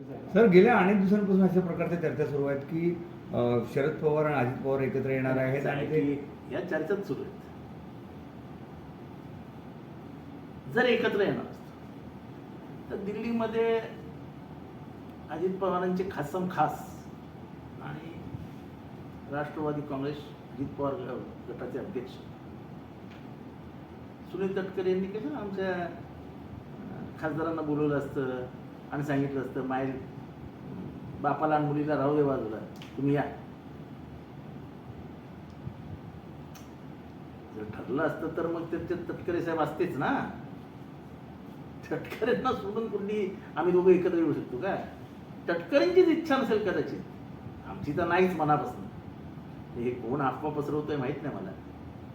Sir गेल्या अनेक दिवसांपासून अशा प्रकारच्या चर्चा सुरू आहेत की अं, शरद पवार आणि अजित पवार एकत्र येणार आहेत आणि ते या चर्चेत सुरू आहेत. जर एकत्र येणार असतं तर दिल्लीमध्ये अजित पवारांचे खासम खास आणि राष्ट्रवादी काँग्रेस अजित पवार ग- गटाचे अध्यक्ष. सुनील तटकरे यांनी कसं आमच्या अं, खासदारांना बोलवलं असतं? आणि सांगितलं असतं माय बापाला आणि मुलीला राहू दे बाजूला तुम्ही या. जर ठरलं असतं तर मग त्यांचे तटकरे साहेब असतेच ना. तटकरेंना सोडून कुठली आम्ही दोघं एकत्र येऊ शकतो का? तटकरेंचीच इच्छा नसेल कदाचित. आमची तर नाहीच मनापासून. हे कोण अफवा पसरवतोय माहीत नाही मला.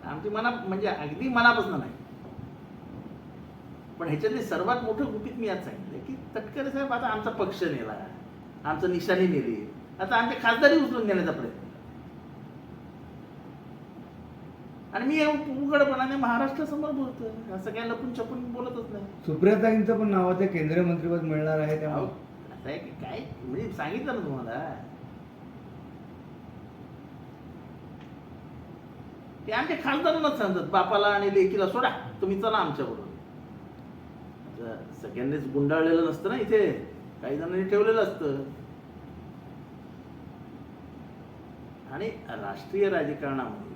आमची मना म्हणजे अगदी मनापासून नाही. पण ह्याच्यातली सर्वात मोठं गुपित मी आज सांगितलं की तटकरे साहेब आता आमचा पक्ष नेला आमचं निशाणी नेली. आता आमच्या खासदारी उचलून नेण्याचा प्रयत्न. आणि मी उघडपणाने महाराष्ट्रासमोर बोलतोय. असं काय लपून छपून बोलतच नाही. सुप्रियाताईंचं पण नावाचं केंद्रीय मंत्रिपद मिळणार आहे त्यामुळे. असं आहे की काय म्हणजे सांगितलं ना तुम्हाला. ते आमच्या खासदारांनाच सांगतात बापाला आणि लेकीला सोडा तुम्ही चला आमच्या बरोबर सगळ्यांनीच गुंडाळलेलं नसतं ना इथे. काही जणांनी ठेवलेलं असतं. आणि राष्ट्रीय राजकारणामध्ये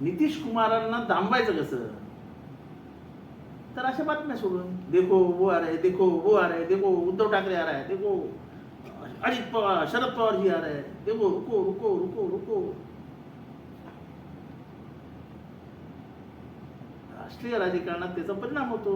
नितीश कुमारांना दांबायचं कसं? तर अशा बातम्या सोडून. देखो वो आ रहे देखो वो आ रहे देखो उद्धव ठाकरे आ रहा है देखो अजित पवार शरद पवार जी आ रहे देखो रुको रुको रुको रुको. राष्ट्रीय राजकारणात त्याचा परिणाम होतो.